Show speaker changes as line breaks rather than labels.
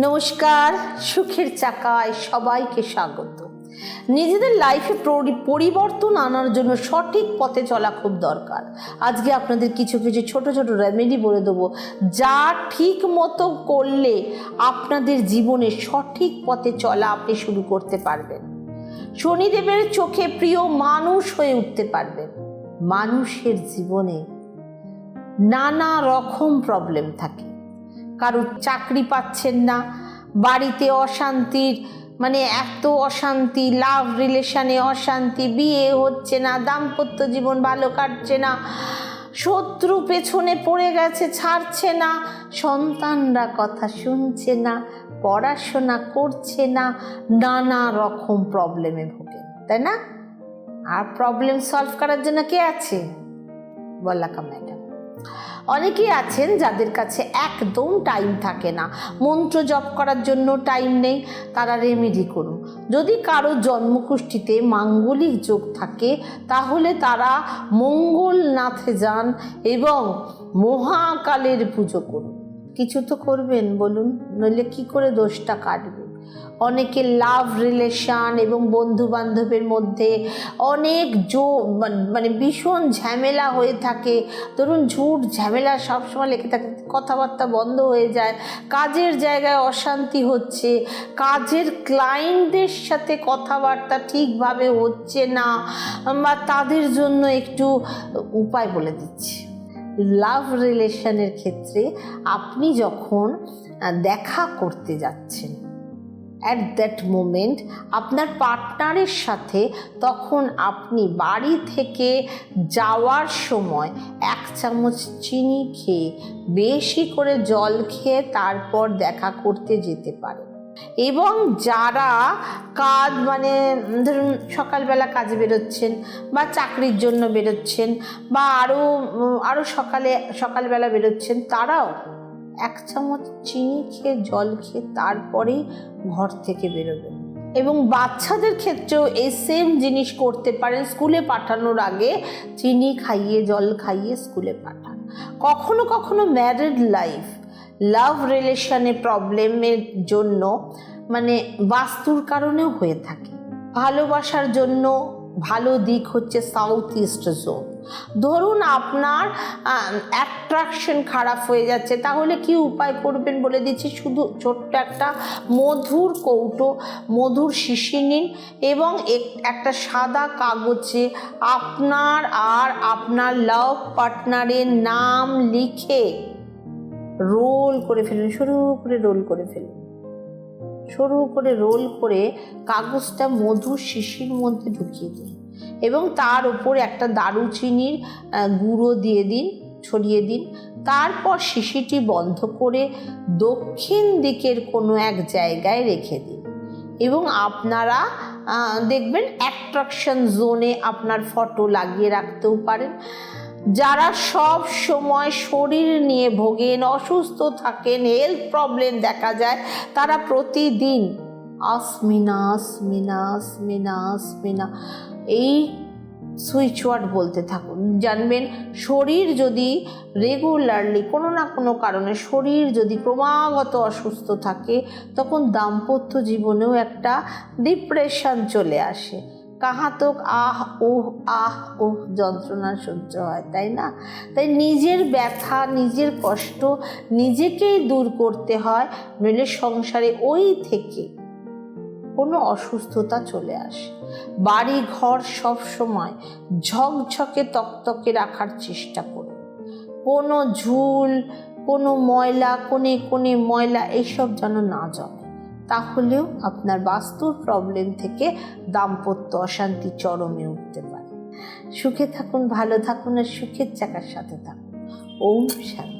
নমস্কার, সুখের চাকায় সবাইকে স্বাগত। নিজেদের লাইফে পরিবর্তন আনার জন্য সঠিক পথে চলা খুব দরকার। আজকে আপনাদের কিছু কিছু ছোট ছোট রেমেডি বলে দেবো, যা ঠিক মতো করলে আপনাদের জীবনে সঠিক পথে চলা আপনি শুরু করতে পারবেন। শনিদেবের চোখে প্রিয় মানুষ হয়ে উঠতে পারবেন। মানুষের জীবনে নানা রকম প্রবলেম থাকে। কারোর চাকরি পাচ্ছেন না, বাড়িতে অশান্তির মানে এত অশান্তি লাভ রিলেশনে অশান্তি, বিয়ে হচ্ছে না, দাম্পত্য জীবন ভালো কাটছে না, শত্রু পেছনে পড়ে গেছে, ছাড়ছে না, সন্তানরা কথা শুনছে না, পড়াশোনা করছে না, নানা রকম প্রবলেমে ভোগে তাই না? আর প্রবলেম সলভ করার জন্য কে আছে? বল্লাকা ম্যাডাম। অনেকেই আছেন যাদের কাছে একদম টাইম থাকে না। মন্ত্র জপ করার জন্য টাইম নেই, তারা রেমেডি করুন। যদি কারও জন্মকুষ্ঠিতে মাঙ্গলিক যোগ থাকে, তাহলে তারা মঙ্গলনাথে যান এবং মহাকালের পুজো করুন। কিছু তো করবেন, বলুন। নইলে কি করে দোষটা কাটবে? অনেকে লাভ রিলেশন এবং বন্ধু বান্ধবের মধ্যে অনেক জো, মান- মানে ভীষণ ঝামেলা হয়ে থাকে। ধরুন ঝুট ঝামেলা সবসময় লেগে থাকে, কথাবার্তা বন্ধ হয়ে যায়, কাজের জায়গায় অশান্তি হচ্ছে, কাজের ক্লায়েন্টদের সাথে কথাবার্তা ঠিকভাবে হচ্ছে না, বা তাদের জন্য একটু উপায় বলে দিচ্ছি। লাভ রিলেশনের ক্ষেত্রে আপনি যখন দেখা করতে যাচ্ছেন অ্যাট দ্যাট মোমেন্ট আপনার পার্টনারের সাথে তখন আপনি বাড়ি থেকে যাওয়ার সময় এক চামচ চিনি খেয়ে বেশি করে জল খেয়ে তারপর দেখা করতে যেতে পারেন। এবং যারা কাজ মানে ধরুন সকালবেলা কাজে বেরোচ্ছেন বা চাকরির জন্য বেরোচ্ছেন বা আরও আরও সকালে, সকালবেলা বেরোচ্ছেন, তারাও এক চামচ চিনি খেয়ে জল খেয়ে তারপরেই ঘর থেকে বেরোবেন এবং বাচ্চাদের ক্ষেত্রেও এই সেম জিনিস করতে পারেন। স্কুলে পাঠানোর আগে চিনি খাইয়ে, জল খাইয়ে স্কুলে পাঠান। কখনো কখনো ম্যারিড লাইফ লাভ রিলেশনে প্রবলেমের জন্য মানে বাস্তুর কারণেও হয়ে থাকে। ভালোবাসার জন্য ভালো দিক হচ্ছে সাউথ ইস্ট জোন ধরুন আপনার অ্যাট্রাকশন খারাপ হয়ে যাচ্ছে, তাহলে কি উপায় করবেন বলে দিচ্ছি? শুধু ছোট্ট একটা মধুর কৌটো, মধুর শিশি নিন এবং এক- একটা সাদা কাগজে আপনার আর আপনার লাভ পার্টনারের নাম লিখে রোল করে ফেলুন, শুরু করে রোল করে ফেলুন। সরু করে রোল করে কাগজটা মধুর শিশির মধ্যে ঢুকিয়ে দিন এবং তার উপরে একটা দারুচিনির গুঁড়ো দিয়ে দিন, ছড়িয়ে দিন। তারপর শিশিটি বন্ধ করে দক্ষিণ দিকের কোনো এক জায়গায় রেখে দিন এবং আপনারা দেখবেন অ্যাট্রাকশন জোনে আপনার ফটো লাগিয়ে রাখতেও পারেন। যারা সব সময় শরীর নিয়ে ভোগেন, অসুস্থ থাকেন হেলথ প্রবলেম দেখা যায়, তারা প্রতিদিন আসমিনা আসমিনা আসমিনা আসমিনা, এই সুইচ ওয়ার্ড বলতে থাকুন। জানবেন শরীর যদি রেগুলারলি কোনো না কোনো কারণে শরীর যদি ক্রমাগত অসুস্থ থাকে, তখন দাম্পত্য জীবনেও একটা ডিপ্রেশন চলে আসে। কাহাতক, আহ, ওহ আহ, ওহ যন্ত্রণা সহ্য হয়, তাই না? তাই নিজের ব্যথা, নিজের কষ্ট নিজেকেই দূর করতে হয়, নইলে সংসারে ওই থেকে কোনো অসুস্থতা চলে আসে। বাড়ি ঘর সব সময় ঝকঝকে তকতকে রাখার চেষ্টা করুন। কোনো ঝুল, কোনো ময়লা, কোণে কোণে ময়লা, এইসব যেন না জমে। তাহলেও আপনার বাস্তুর প্রবলেম থেকে দাম্পত্য অশান্তি চরমে উঠতে পারে। সুখে থাকুন, ভালো থাকুন আর সুখের চাকার সাথে থাকুন। ওম শান্তি।